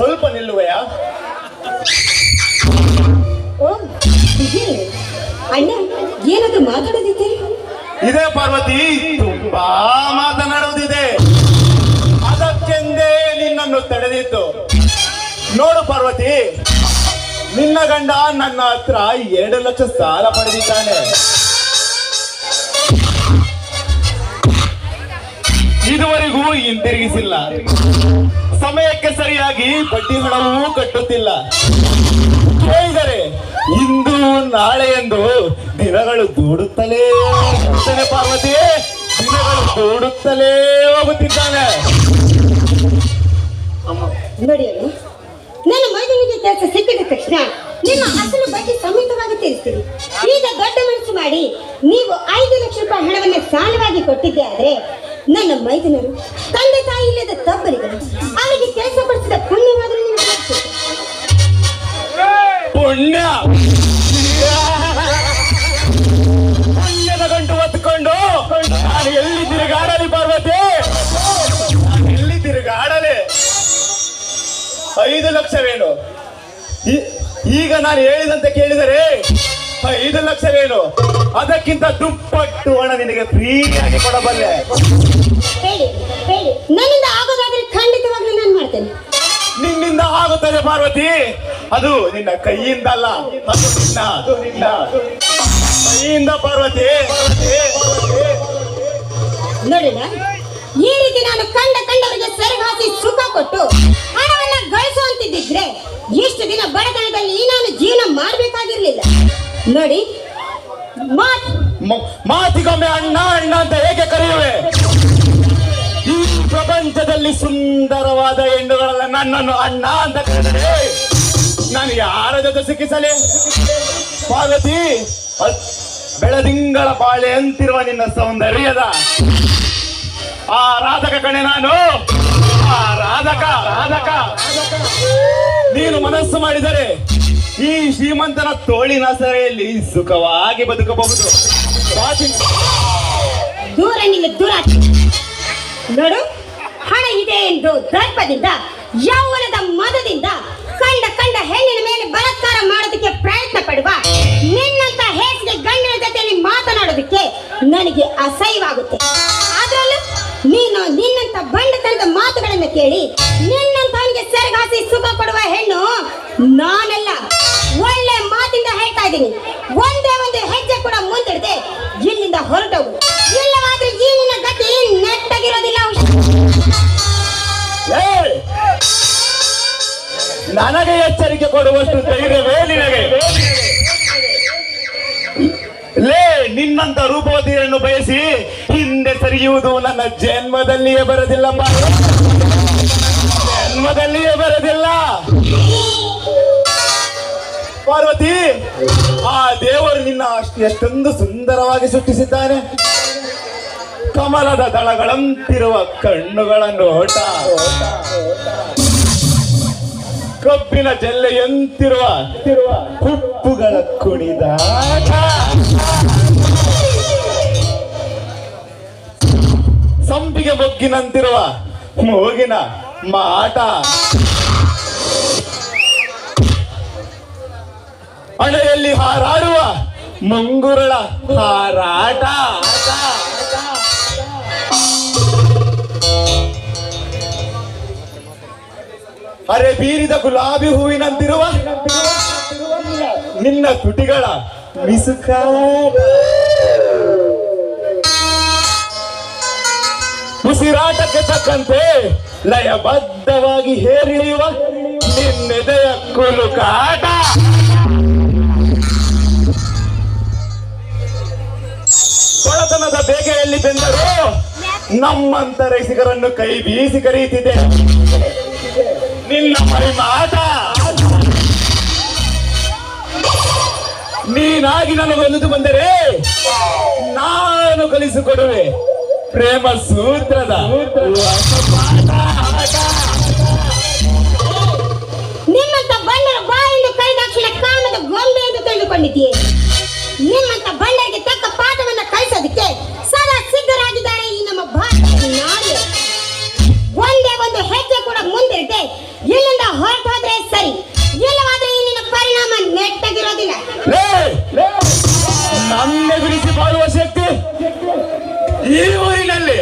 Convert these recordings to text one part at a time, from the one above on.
ಸ್ವಲ್ಪ ನಿಲ್ಲುವೆಯಾ? ಓ. ಅಣ್ಣ ಏನದು ಇದೇ ಪಾರ್ವತಿ ತುಂಬಾ ಮಾತನಾಡುವುದಿದೆ. ಅದಕ್ಕೆಂದೇ ನಿನ್ನನ್ನು ತಡೆದಿತ್ತು ನೋಡು ಪಾರ್ವತಿ ನಿನ್ನ ಗಂಡ ನನ್ನ ಹತ್ರ ಎರಡು ಲಕ್ಷ ಸಾಲ ಪಡೆದಿದ್ದಾನೆ. ಇದುವರೆಗೂ ಹಿಂತಿರುಗಿಸಿಲ್ಲ. ಸಮಯಕ್ಕೆ ಸರಿಯಾಗಿ ಬಡ್ಡಿ ಹಣವೂ ಕಟ್ಟುತ್ತಿಲ್ಲ. ಕೇಳಿದರೆ, ಇಂದು, ನಾಳೆ ಎಂದು ದಿನಗಳು ದೂಡುತ್ತಲೇ ಹೋಗುತ್ತವೆ ಪಾರ್ವತಿ. ದಿನಗಳು ದೂಡುತ್ತಲೇ ಹೋಗುತ್ತಿದ್ದಾನೆ. ನೋಡಿ ನನ್ನ ಮಗನಿಗೆ ಕೆಲಸ ಸಿಕ್ಕಿದ ತಕ್ಷಣ ನಿಮ್ಮ ಅಸಲು ಬಡ್ಡಿ ಸಮೇತವಾಗಿ ತಿಳಿಸ್ತೀನಿ ಈಗ ದೊಡ್ಡ ಮನಸ್ಸು ಮಾಡಿ ನೀವು ಐದು ಲಕ್ಷ ರೂಪಾಯಿ ಹಣವನ್ನು ಸಾಲವಾಗಿ ಕೊಟ್ಟಿದ್ದೆ ಆದ್ರೆ ನನ್ನ ಮೈದನರು, ತಂದೆ ತಾಯಿ ಇಲ್ಲದ ತಬ್ಬರಿಗಳು ಅವರಿಗೆ ಕೆಲಸ ಪಡಿಸಿದ ಪುಣ್ಯವಾದರೂ ಸಿಗ್ತದೆ. ಪುಣ್ಯ. ಗಂಟು ಒತ್ಕೊಂಡು ನಾನು ಎಲ್ಲಿ ಪಾರ್ವತಿ? ಎಲ್ಲಿ ಐದು ಲಕ್ಷವೇನು? ಈಗ ನಾನು ಹೇಳಿದಂತೆ ಕೇಳಿದರೆ ಐದು ಲಕ್ಷವೇನು? ಅದಕ್ಕಿಂತ ದುಪ್ಪಟ್ಟು ಹಣ ನಿನಗೆ ಫ್ರೀಯಾಗಿ ಕೊಡಬಲ್ಲೆ. ಹೇಳಿ ಹೇಳಿ. ನನ್ನಿಂದ ಆಗೋದಾದ್ರೆ ಖಂಡಿತವಾಗ್ಲೂ ನಾನು ಮಾಡ್ತೇನೆ. ನಿನ್ನಿಂದ ಆಗುತ್ತದೆ ಪಾರ್ವತಿ. ಅದು ನಿನ್ನ ಅದು ನಿನ್ನ ಅದು ನಿನ್ನ. ಕೈಯಿಂದ ಪಾರ್ವತಿ. ನೋಡೋಣ ಈ ರೀತಿ ನಾನು ಕಂಡ ಕಂಡವರಿಗೆ ಸೆರಗಾಸಿ ಸುಖ ಕೊಟ್ಟು ಹಣವನ್ನ ಗಳಿಸುವಂತಿದ್ದಿದ್ರೆ ಇಷ್ಟು ದಿನ ಬಡತನದಲ್ಲಿ ನಾನು ಜೀವನ ಮಾಡಬೇಕಾಗಿರ್ಲಿಲ್ಲ. ನೋಡಿ ಮಾತಿಗೊಮ್ಮೆ ಅಣ್ಣ ಅಣ್ಣ ಅಂತ ಹೇಗೆ ಕರೆಯುವೆ? ಈ ಪ್ರಪಂಚದಲ್ಲಿ ಸುಂದರವಾದ ಹೆಣ್ಣುಗಳಲ್ಲ ನನ್ನನ್ನು ಅಣ್ಣ ಅಂತ ಕರೆದರೆ ನಾನು ಯಾರ ಜೊತೆ ಸಿಕ್ಕಿಸಲಿ? ಪಾರ್ವತಿ ಬೆಳದಿಂಗಳ ಬಾಳೆ ಅಂತಿರುವ ನಿನ್ನ ಸೌಂದರ್ಯದ ಆ ರಾಧಕ ಕಣೆ ನಾನು. ಆ ರಾಧಕ ರಾಧಕ ನೀನು ಮನಸ್ಸು ಮಾಡಿದರೆ ಈ ಶ್ರೀಮಂತನ ತೋಳಿನ ಸರೆಯಲ್ಲಿ ಸುಖವಾಗಿ ಬದುಕಬಹುದು. ದೂರ ದೂರ. ನೋಡು, ಹಣ ಇದೆ ಎಂದು ದರ್ಪದಿಂದ, ಯೌವನದ ಮದದಿಂದ ಕಂಡ ಕಂಡ ಹೆಣ್ಣಿನ ಮೇಲೆ ಬಲತ್ಕಾರ ಮಾಡೋದಕ್ಕೆ ಪ್ರಯತ್ನ ಪಡುವ ನಿನ್ನಂತ ಹೇಸಿಗೆ ಗಂಡನ ಜೊತೆಯಲ್ಲಿ ಮಾತನಾಡೋದಕ್ಕೆ ನನಗೆ ಅಸಹ್ಯವಾಗುತ್ತೆ. ಆದ್ರಲ್ಲೂ ನೀನು ನಿನ್ನಂತ ಬಂಡತನದ ಮಾತುಗಳನ್ನು ಕೇಳಿ ನಿನ್ನಂತವನಿಗೆ ಸೆರಗಾಸಿ ಸುಖ ಕೊಡುವ ಹೆಣ್ಣು ನಾನಲ್ಲ. ಒಳ್ಳೆ ಮಾತಿಂದ ಹೇಳ್ತಾ ಇದ್ದೀನಿ. ಒಂದೇ ಒಂದು ಹೆಜ್ಜೆ ಕೂಡ ಮುಂದಿಡದೆ, ಇಲ್ಲಿಂದ ಹೊರಟವು ಇಲ್ಲವಾದ್ರೆ ಈ ನಿನ್ನ ಗತಿ ನೆಟ್ಟಗಿರೋದಿಲ್ಲ! ನನಗೆ ಎಚ್ಚರಿಕೆ ಕೊಡುವಷ್ಟು ಧೈರ್ಯವೇ ನಿನಗೆ. ನಿನ್ನಂತ ರೂಪವತಿಯನ್ನು ಬಯಸಿ ಹಿಂದೆ ಸರಿಯುವುದು ನನ್ನ ಜನ್ಮದಲ್ಲಿಯೇ ಬರದಿಲ್ಲಪ್ಪ ಜನ್ಮದಲ್ಲಿಯೇ ಬರದಿಲ್ಲ. ಪಾರ್ವತಿ, ಆ ದೇವರು ನಿನ್ನ ಅಷ್ಟು ಎಷ್ಟೊಂದು ಸುಂದರವಾಗಿ ಸೃಷ್ಟಿಸಿದ್ದಾನೆ. ಕಮಲದ ದಳಗಳಂತಿರುವ ಕಣ್ಣುಗಳನ್ನು ನೋಟ. ಕಬ್ಬಿನ ಜಲ್ಲೆಯಂತಿರುವ ಕುಪ್ಪುಗಳ ಕುಣಿದಾಟ. ಸಂಪಿಗೆ ಬೊಗ್ಗಿನಂತಿರುವ ಮೂಗಿನ ಮಾಟ ಹಣೆಯಲ್ಲಿ ಹಾರಾಡುವ ಮುಂಗುರಳ ಹಾರಾಟ. ಅರೆ ಬೀರಿದ ಗುಲಾಬಿ ಹೂವಿನಂತಿರುವ ನಿನ್ನ ತುಟಿಗಳ ಮಿಸುಕಾಟ ಉಸಿರಾಟಕ್ಕೆ ತಕ್ಕಂತೆ ಲಯಬದ್ಧವಾಗಿ ಹೇರಿಳಿಯುವ ನಿನ್ನೆದೆಯ ಕುಲುಕಾಟ. ಕೊಳತನದ ಬೇಗೆಯಲ್ಲಿ ಬೆಂದರು ನಮ್ಮಂತ ರೈಸಿಗರನ್ನು ಕೈ ಬೀಸಿ ಕರೆಯುತ್ತಿದೆ. ನಿನ್ನ ಪರಿಮಾಟ ನೀನಾಗಿ ನನಗೆ ನನಗೊಂದು ಬಂದರೆ ನಾನು ಕಲಿಸಿಕೊಡುವೆ. ಪ್ರೇಮ ಸೂತ್ರದ ನಿಮ್ಮಂತ ಬಂಡರ ಬಾಯಿಂದ ಕಳೆದಾಕ್ಷಣ ಕಾಮದ ಗೊಂಬೆ ಎಂದು ತಿಳಿದುಕೊಂಡಿದ್ದೀರಿ ನಿಮ್ಮಂತ ಬಂಡರಿಗೆ ತಕ್ಕ ಪಾಠವನ್ನ ಕಲಿಸೋದಕ್ಕೆ ಸದಾ ಸಿದ್ಧರಾಗಿದ್ದಾರೆ ಈ ನಮ್ಮ ಭಾರತ ನಾಡು. ಒಂದೇ ಒಂದು ಹೆಜ್ಜೆ ಕೂಡ ಮುಂದಿರದೆ ಇಲ್ಲಿಂದ ಹೊರಟೋದ್ರೆ ಸರಿ. ಇಲ್ಲವಾದ್ರೆ ಇಲ್ಲಿನ ಪರಿಣಾಮ ನೆಟ್ಟಗಿರೋದಿಲ್ಲ. ನನ್ನ ಶಕ್ತಿ ಈ ಊರಿನಲ್ಲಿ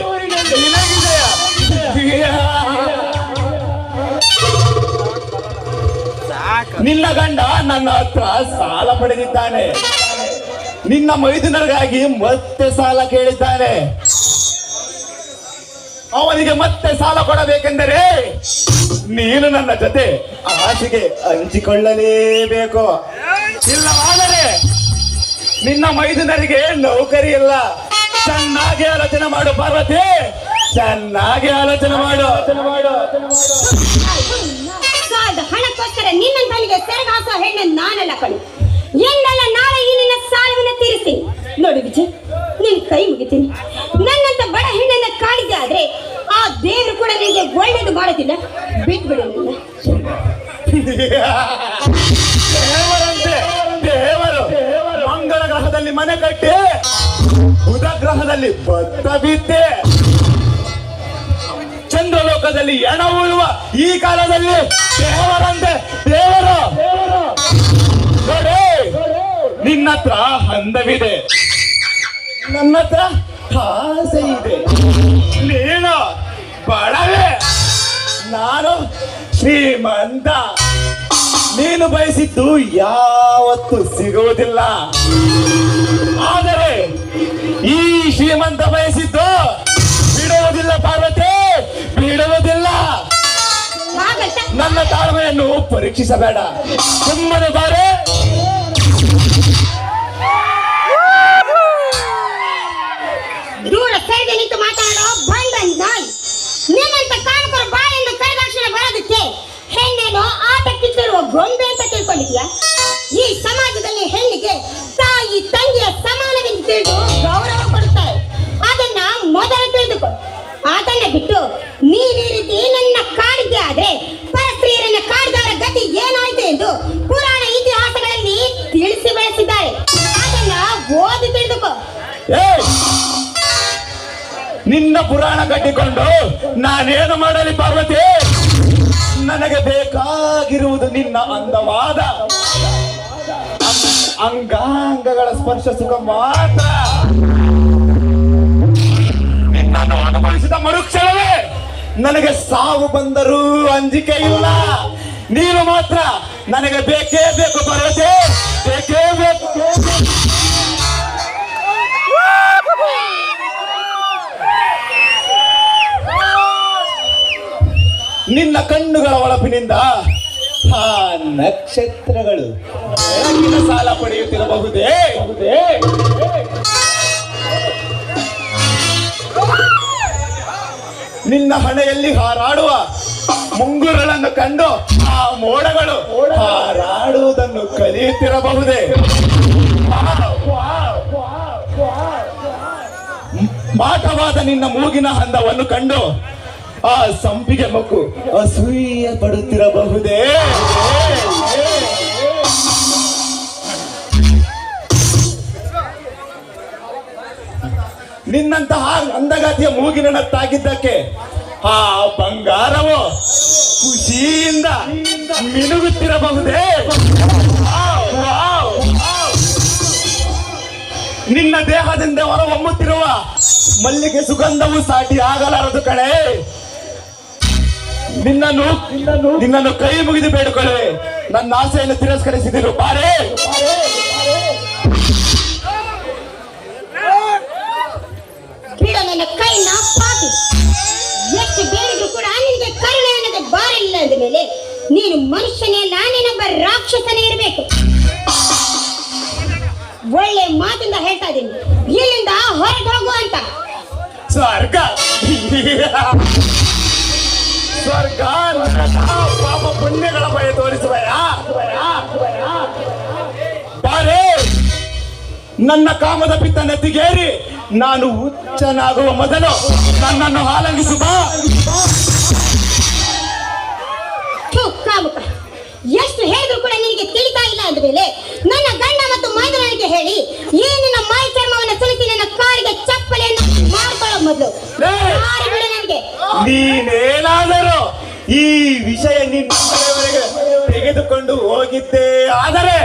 ನಿನಗಿದೆಯಾ? ನಿನ್ನ ಗಂಡ ನನ್ನ ಹತ್ರ ಸಾಲ ಪಡೆದಿದ್ದಾನೆ. ನಿನ್ನ ಮೈದುನರಿಗಾಗಿ ಮತ್ತೆ ಸಾಲ ಕೇಳಿದ್ದಾನೆ. ಅವನಿಗೆ ಮತ್ತೆ ಸಾಲ ಕೊಡಬೇಕೆಂದರೆ ನೀನು ನನ್ನ ಜೊತೆ ಆಸೆಗೆ ಹಂಚಿಕೊಳ್ಳಲೇಬೇಕು. ಇಲ್ಲವಾದರೆ ನಿನ್ನ ಮೈದುನರಿಗೆ ನೌಕರಿ ಇಲ್ಲ ಚೆನ್ನಾಗಿ ಆಲೋಚನೆ ಮಾಡು ಪಾರ್ವತಿ. ಚೆನ್ನಾಗಿ ಆಲೋಚನೆ ಮಾಡು. ಆಲೋಚನೆ ಮಾಡು ಸಾಲದ ಹಣಕ್ಕೋಸ್ಕರ ನಿನ್ನ ತಲೆಗೆ ಸೆರಗಾಸೋ ಹೆಣ್ಣು ನಾನಲ್ಲ ಕಣು. ಎಂದಲ್ಲ ನಾಳೆ ಈ ನಿನ್ನ ಸಾಲವನ್ನು ತೀರಿಸಿ. ನೋಡಿ ವಿಜಯ್ ನಿನ್ ಕೈ ಮುಗಿತೀನಿ. ನನ್ನಂತ ಬಡ ಹೆಣ್ಣನ್ನ ಕಾಡಿದ್ದೆ ಆದ್ರೆ ಆ ದೇವರು ಕೂಡ ನಿನಗೆ ಒಳ್ಳೇದು ಮಾಡೋದಿಲ್ಲ. ಬಿಟ್ಬಿಡು ನನ್ನ. ದೇವರಂತೆ ದೇವರು. ಮಂಗಳ ಗ್ರಹದಲ್ಲಿ ಮನೆ ಕಟ್ಟಿ ಬುಧ ಗ್ರಹದಲ್ಲಿ ಭತ್ತ ಚಂದ್ರಲೋಕದಲ್ಲಿ ಎಣ ಉಳುವ ಈ ಕಾಲದಲ್ಲಿ ದೇವರಂತೆ, ದೇವರ. ನಿನ್ನ ಹತ್ರ ಹಂದವಿದೆ. ನನ್ನ ಹತ್ರ ಆಸೆ ಇದೆ. ನೀನು ಬಡವೆ. ನಾನು ಶ್ರೀಮಂತ. ನೀನು ಬಯಸಿದ್ದು ಯಾವತ್ತು ಸಿಗುವುದಿಲ್ಲ. ತಾಳ್ಮೆಯನ್ನು ಪರೀಕ್ಷಿಸಬೇಡ ಸುಮ್ಮನೆ ಬಾರೆ ನಿನ್ನ ಪುರಾಣ ಕಟ್ಟಿಕೊಂಡು ನಾನೇನು ಮಾಡಲಿ ಪಾರ್ವತಿ? ನನಗೆ ಬೇಕಾಗಿರುವುದು ನಿನ್ನ ಅಂದವಾದ ಅಂಗಾಂಗಗಳ ಸ್ಪರ್ಶ ಸುಖ ಮಾತ್ರ. ಅನುಭವಿಸಿದ ಮರುಕ್ಷಣವೇ ನನಗೆ ಸಾವು ಬಂದರೂ ಅಂಜಿಕೆ ಇಲ್ಲ. ನೀನು ಮಾತ್ರ ನನಗೆ ಬೇಕೇ ಬೇಕು ಪರ್ವತೆ. ಬೇಕೇ ಬೇಕು. ನಿನ್ನ ಕಣ್ಣುಗಳ ಒಳಪಿನಿಂದ ಆ ನಕ್ಷತ್ರಗಳು ಬೆಳಕಿನ ಸಾಲ ಪಡೆಯುತ್ತಿರಬಹುದೇ ಬಹುದೇ? ನಿನ್ನ ಹಣೆಯಲ್ಲಿ ಹಾರಾಡುವ ಮುಂಗುರುಗಳನ್ನು ಕಂಡು ಆ ಮೋಡಗಳು ಹಾರಾಡುವುದನ್ನು ಕಲಿಯುತ್ತಿರಬಹುದೇ ಮಾಟವಾದ ನಿನ್ನ ಮೂಗಿನ ಹಂದವನ್ನು ಕಂಡು ಆ ಸಂಪಿಗೆ ಮಕ್ಕು ಅಸೂಯ ಪಡುತ್ತಿರಬಹುದೇ ನಿನ್ನಂತಹ ಅಂದಗಾತಿಯ ಮೂಗಿನ ತಾಗಿದ್ದಕ್ಕೆ ಆ ಬಂಗಾರವು ಖುಷಿಯಿಂದ ಮಿನುಗುತ್ತಿರಬಹುದೇ. ನಿನ್ನ ದೇಹದಿಂದ ಹೊರಹೊಮ್ಮುತ್ತಿರುವ ಮಲ್ಲಿಗೆ ಸುಗಂಧವು ಸಾಟಿ ಆಗಲಾರದು ಕಣೆ ನಿನ್ನನ್ನು ನಿನ್ನನ್ನು ಕೈ ಮುಗಿದು ಬೇಡಿಕೊಳ್ಳುವೆ ನನ್ನ ಆಸೆಯನ್ನು ತಿರಸ್ಕರಿಸಿದರು. ಬಾರೆ. ಬಿಡು ನನ್ನ ಕೈನ ಪಾಪಿ. ಎಷ್ಟು ಬೇಡಿದ್ರು ಕೂಡ ನಿನಗೆ ಕರುಣೆ ಅನ್ನೋದು ಬಾರಿಲ್ಲ ಅಂದ ಮೇಲೆ ನೀನು ಮನುಷ್ಯನೇ ನಾನೇನೊಬ್ಬ ನೀನೊಬ್ಬ ರಾಕ್ಷಸನೇ ಇರಬೇಕು. ಒಳ್ಳೆ ಮಾತಿಂದ ಹೇಳ್ತಾ ಇದ್ದೀನಿ. ಇಲ್ಲಿಂದ ಹೊರಗೆ ಹೋಗು ಅಂತ. ಸ್ವರ್ಗ. ನನ್ನ ಪಾಪ ಪುಣ್ಯಗಳ ಭಯ ತೋರಿಸುವಯಾ ಬಾರೆ, ನನ್ನ ಕಾಮದ ಪಿತ್ತ ನೆತ್ತಿಗೇರಿ, ನಾನು ಹುಚ್ಚನಾಗುವ ಮೊದಲು ನನ್ನನ್ನು ಹಾಲಂಗಿಸು ಈ ವಿಷಯ ನಿನ್ನವರೆಗೆ ತೆಗೆದುಕೊಂಡು ಹೋಗಿದ್ದೆ. ಆದರೆ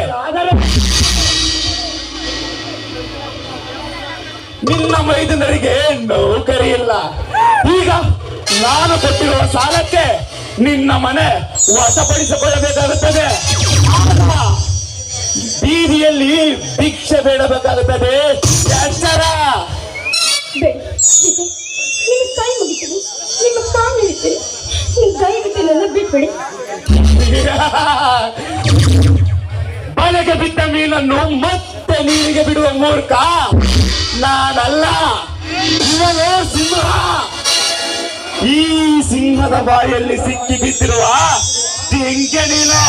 ನಿನ್ನ ಮೈದನರಿಗೆ ನೌಕರಿ ಇಲ್ಲ ಈಗ ನಾನು ಕೊಟ್ಟಿರುವ ಸಾಲಕ್ಕೆ ನಿನ್ನ ಮನೆ ವಶಪಡಿಸಿಕೊಳ್ಳಬೇಕಾಗುತ್ತದೆ. ಬೀದಿಯಲ್ಲಿ ಭಿಕ್ಷೆ ಬೇಡಬೇಕಾಗುತ್ತದೆ. ಎಚ್ಚರ ಕೈ ಮುಗಿತೀನಿ. ನಿಮ್ಮ ಕಾಲು ಬಲೆಗೆ ಬಿದ್ದ ಮೀನನ್ನು ಮತ್ತೆ ನೀರಿಗೆ ಬಿಡುವ ಮೂರ್ಖ ನಾನಲ್ಲ. ಇವನು ಸಿಂಹ. ಈ ಸಿಂಹದ ಬಾಯಲ್ಲಿ ಸಿಕ್ಕಿ ಬಿದ್ದಿರುವ ತೆಂಗೆ ನೀನು.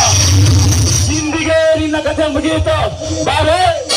ಹಿಂದಿಗೆ ನಿನ್ನ ಕಥೆ ಮುಗಿಯಿತು. ಬಾರೆ.